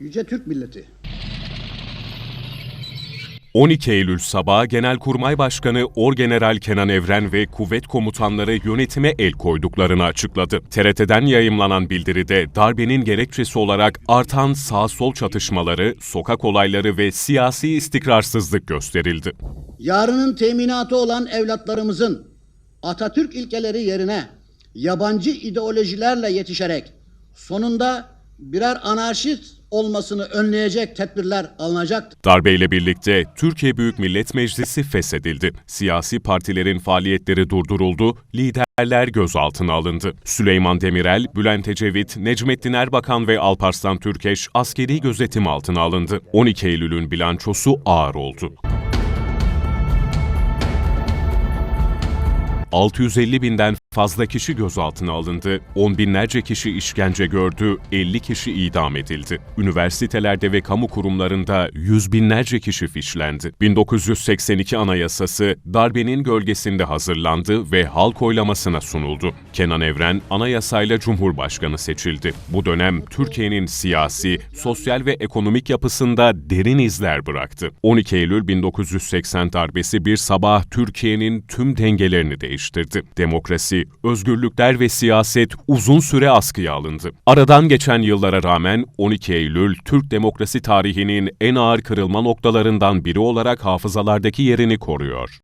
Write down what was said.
Yüce Türk milleti. 12 Eylül sabahı Genelkurmay Başkanı Orgeneral Kenan Evren ve kuvvet komutanları yönetime el koyduklarını açıkladı. TRT'den yayımlanan bildiride darbenin gerekçesi olarak artan sağ-sol çatışmaları, sokak olayları ve siyasi istikrarsızlık gösterildi. Yarının teminatı olan evlatlarımızın Atatürk ilkeleri yerine yabancı ideolojilerle yetişerek sonunda birer anarşist olmasını önleyecek tedbirler alınacaktır. Darbeyle birlikte Türkiye Büyük Millet Meclisi feshedildi. Siyasi partilerin faaliyetleri durduruldu, liderler gözaltına alındı. Süleyman Demirel, Bülent Ecevit, Necmettin Erbakan ve Alparslan Türkeş askeri gözetim altına alındı. 12 Eylül'ün bilançosu ağır oldu. 650 binden fazla kişi gözaltına alındı, on binlerce kişi işkence gördü, 50 kişi idam edildi. Üniversitelerde ve kamu kurumlarında yüz binlerce kişi fişlendi. 1982 Anayasası darbenin gölgesinde hazırlandı ve halk oylamasına sunuldu. Kenan Evren anayasayla Cumhurbaşkanı seçildi. Bu dönem Türkiye'nin siyasi, sosyal ve ekonomik yapısında derin izler bıraktı. 12 Eylül 1980 darbesi bir sabah Türkiye'nin tüm dengelerini değiştirdi. Demokrasi, özgürlükler ve siyaset uzun süre askıya alındı. Aradan geçen yıllara rağmen 12 Eylül Türk demokrasi tarihinin en ağır kırılma noktalarından biri olarak hafızalardaki yerini koruyor.